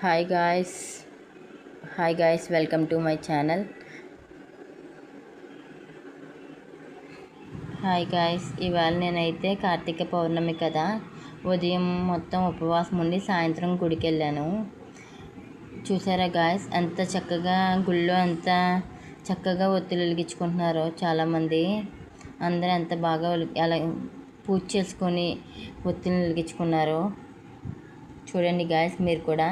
Hi guys hi guys welcome to my channel hi guys ఇవాళ నేనైతే కార్తీక పౌర్ణమి కదా. ఉదయం మొత్తం ఉపవాసం ఉండి సాయంత్రం గుడికి వెళ్ళాను చూసారా గాయస్ ఎంత చక్కగా గుళ్ళో ఎంత చక్కగా ఒత్తులు వెలిగించుకుంటున్నారో చాలామంది. అందరూ ఎంత బాగా అలా పూజ చేసుకొని ఒత్తిడిని వెలిగించుకున్నారో. చూడండి గాయస్ మీరు కూడా.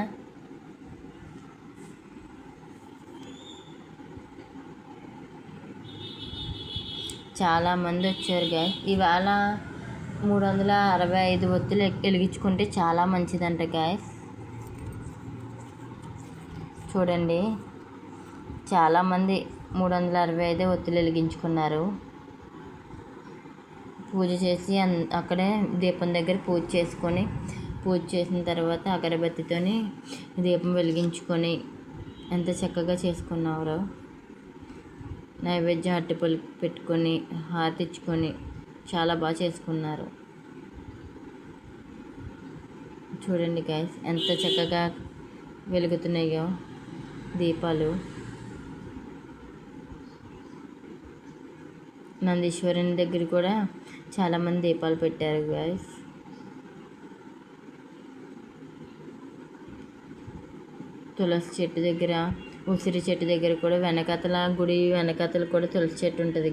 చాలామంది వచ్చారు గాయస్ ఇవాళ మూడు వందల అరవై ఐదు ఒత్తులు వెలిగించుకుంటే చాలా మంచిదంట గాయస్ చూడండి. చాలామంది మూడు వందల అరవై ఐదు ఒత్తులు వెలిగించుకున్నారు. పూజ చేసి అక్కడే దీపం దగ్గర పూజ చేసుకొని పూజ చేసిన తర్వాత అగరబత్తితోని దీపం వెలిగించుకొని ఎంత చక్కగా చేసుకున్నారో నైవేద్యం అరటిపళ్ళు పెట్టుకొని హారతిచ్చుకొని చాలా బాగా చేసుకున్నారు. చూడండి గాయస్ ఎంత చక్కగా వెలుగుతున్నాయో దీపాలు. నందీశ్వరుని దగ్గర కూడా చాలామంది దీపాలు పెట్టారు గాయస్ తులసి చెట్టు దగ్గర ఉసిరి చెట్టు దగ్గర కూడా వెనకతల గుడి వెనకతలు కూడా తులసి చెట్టు ఉంటుంది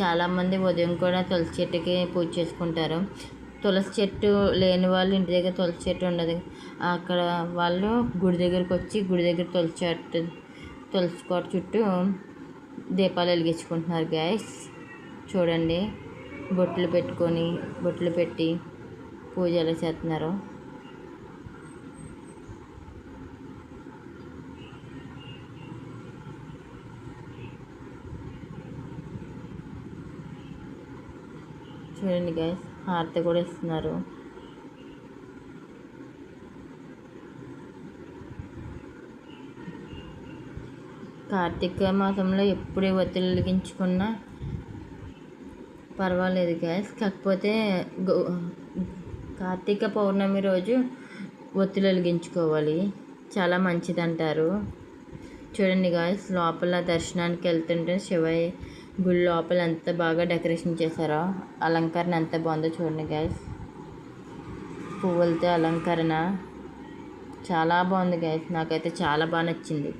చాలామంది ఉదయం కూడా తులసి చెట్టుకి పూజ చేసుకుంటారు. తులసి చెట్టు లేని వాళ్ళు ఇంటి దగ్గర తులసి చెట్టు ఉండదు. అక్కడ వాళ్ళు గుడి దగ్గరికి వచ్చి గుడి దగ్గర తులసి చెట్టు తులసి కోట చుట్టూ దీపాలు వెలిగించుకుంటున్నారు గ్యాస్ చూడండి. బొట్లు పెట్టుకొని బొట్లు పెట్టి పూజలు చేస్తున్నారు. చూడండి గైస్ హారతి కూడా ఇస్తున్నారు. కార్తీక మాసంలో ఎప్పుడే ఒత్తిడి వెలిగించుకున్నా పర్వాలేదు గ్యాస్ కాకపోతే కార్తీక పౌర్ణమి రోజు ఒత్తిడి వెలిగించుకోవాలి. చాలా మంచిది అంటారు చూడండి గాయస్ లోపల దర్శనానికి వెళ్తుంటే శివయ్య గుడి లోపల ఎంత బాగా డెకరేషన్ చేశారో అలంకరణ ఎంత బాగుందో చూడండి గైస్ పువ్వులతో అలంకరణ చాలా బాగుంది గ్యాస్ నాకైతే చాలా బాగా నచ్చింది.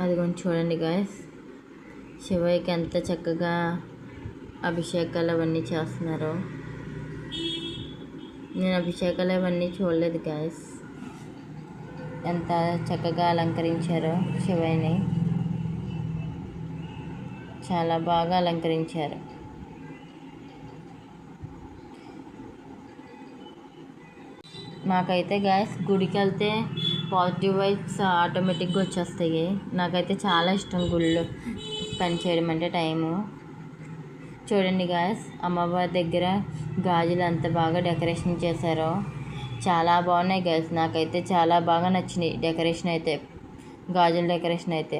అది కొంచెం చూడండి గాయస్ శివయ్యకి ఎంత చక్కగా అభిషేకాలు అవన్నీ చేస్తున్నారో. నేను అభిషేకాలు అవన్నీ చూడలేదు గాయస్ ఎంత చక్కగా అలంకరించారో శివయ్యని. చాలా బాగా అలంకరించారు. నాకైతే గ్యాస్ గుడికి వెళ్తే పాజిటివ్ వైబ్స్ ఆటోమేటిక్గా వచ్చేస్తాయి. నాకైతే చాలా ఇష్టం గుళ్ళు పని చేయడం అంటే టైము. చూడండి గ్యాస్ అమ్మవారి దగ్గర గాజులు ఎంత బాగా డెకరేషన్ చేశారో. చాలా బాగున్నాయి గైస్. నాకైతే చాలా బాగా నచ్చినాయి. డెకరేషన్ అయితే గాజుల డెకరేషన్ అయితే.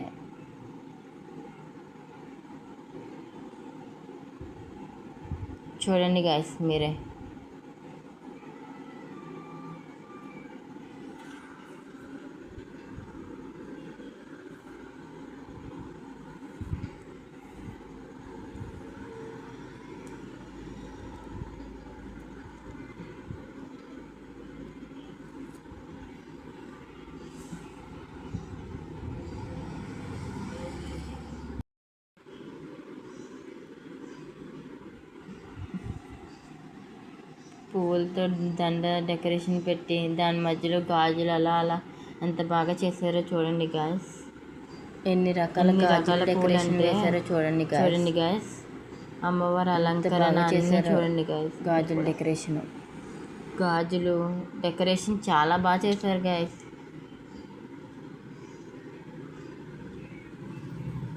చూడండి గాయస్ మీరే. పువ్వులతో దండ డెకరేషన్ పెట్టి దాని మధ్యలో గాజులు అలా అలా ఎంత బాగా చేశారో చూడండి గాయస్. ఎన్ని రకాల రకాల డెకరేషన్ చేశారో చూడండి చూడండి గాయస్. అమ్మవారి అలంకరణ చేశారు చూడండి గాయస్. గాజుల డెకరేషన్. గాజులు డెకరేషన్ చాలా బాగా చేశారు గాయస్.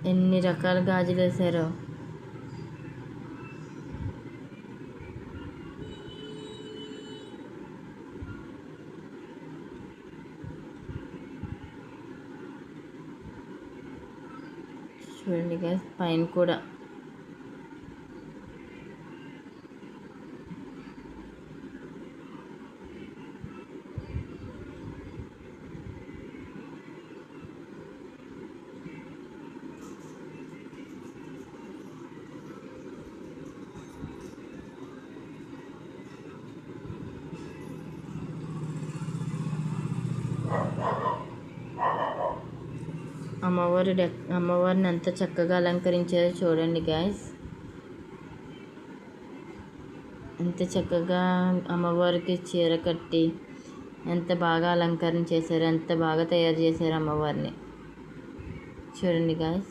ఎన్ని రకాల గాజులు వేశారో. చూడండి గ్యాస్ పైన కూడా. అమ్మవారి అమ్మవారిని ఎంత చక్కగా అలంకరించారో చూడండి గాయస్ ఎంత చక్కగా అమ్మవారికి చీర కట్టి ఎంత బాగా అలంకరణ చేశారు ఎంత బాగా తయారు చేశారు అమ్మవారిని. చూడండి గాయస్